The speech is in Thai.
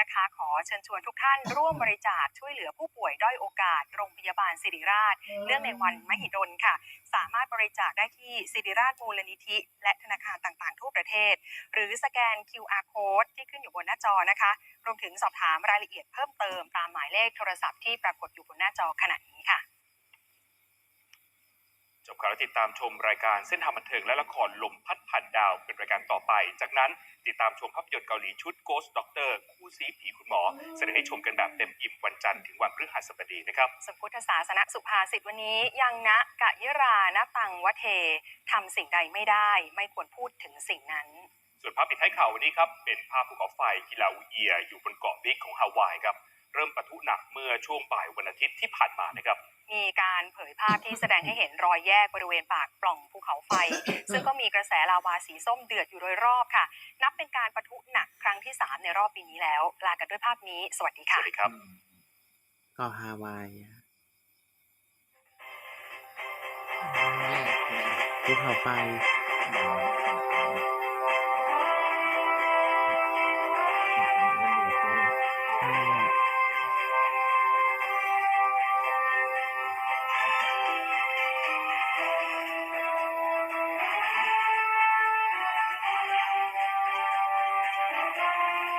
นะคะ ขอเชิญชวนทุกท่านร่วมบริจาคช่วยเหลือผู้ป่วยด้อยโอกาส โรงพยาบาลศิริราช เนื่องในวันมหิดลค่ะ สามารถบริจาคได้ที่ศิริราชมูลนิธิ และธนาคารต่างๆ ทั่วประเทศ หรือสแกน QR code ที่ขึ้นอยู่บนหน้าจอนะคะ รวมถึงสอบถามรายละเอียดเพิ่มเติมตามหมายเลขโทรศัพท์ที่ปรากฏอยู่บนหน้าจอขณะนี้ค่ะจบข่าว แล้วติดตามชมรายการเส้นทางบันเทิงและละครลมพัดผ่านดาวเป็นรายการต่อไป จากนั้นติดตามชมภาพยนตร์เกาหลีชุด Ghost Doctor คู่ซีผีคุณหมอแสดงให้ชมกันแบบเต็มอิ่มวันจันทร์ถึงวันพฤหัสบดีนะครับสุพุทธศาสนสุภาษิตวันนี้ยังนะกะยรานะตังวะเททำสิ่งใดไม่ได้ ไม่ควรพูดถึงสิ่งนั้นส่วนภาพปิดท้ายข่าววันนี้ครับเป็นภาพภูเขาไฟกิลาอูเอีย อยู่บนเกาะบิ๊กของฮาวายครับ เริ่มปะทุหนักเมื่อช่วงบ่ายวันอาทิตย์ที่ผ่านมานะครับ มีการเผยภาพที่แสดงให้เห็นรอยแยกบริเวณปากปล่องภูเขาไฟ ซึ่งก็มีกระแสลาวาสีส้มเดือดอยู่โดยรอบค่ะ นับเป็นการปะทุหนักครั้งที่ 3 ในรอบปีนี้แล้ว ลากันด้วยภาพนี้ สวัสดีสค่ะ วัสดีครับเกาะฮาวายอะภูเขาไฟ Yeah!